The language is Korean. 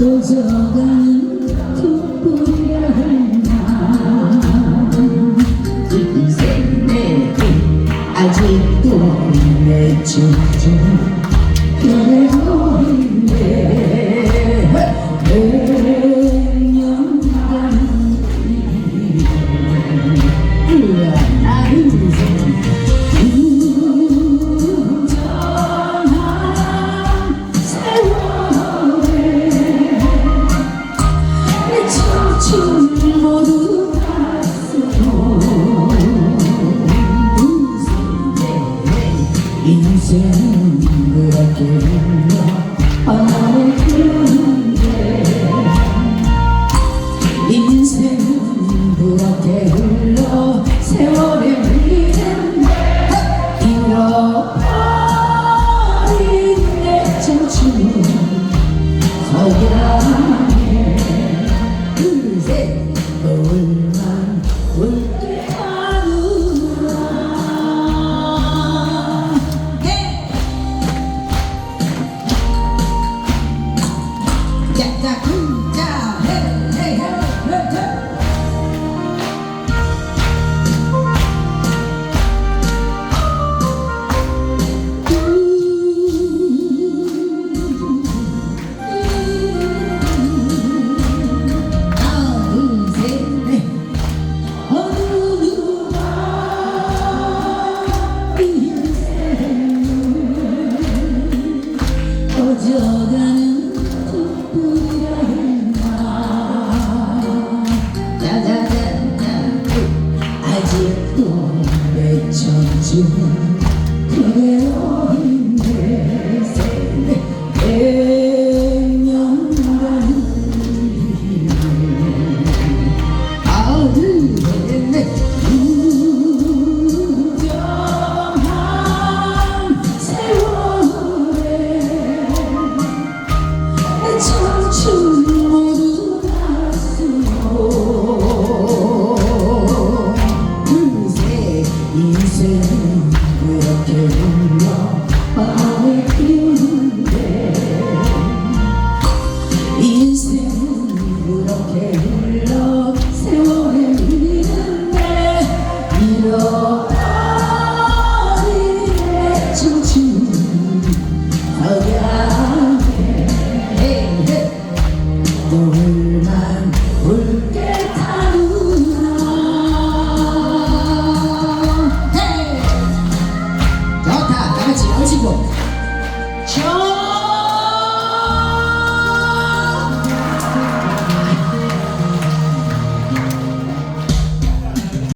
도저가는 촛불이라 한다. 인생 내게 아직도 내 진정 그래도 내명간이 흘러나는 인생. 그렇게 흘러 바람을 피우는데 인생은 그렇게 흘러 세월 그대로 그렇게 흘러 바람을 피우는데 인생은 그렇게 흘러 세월에 흘리는데 잃어버린 내 청춘 석양에 노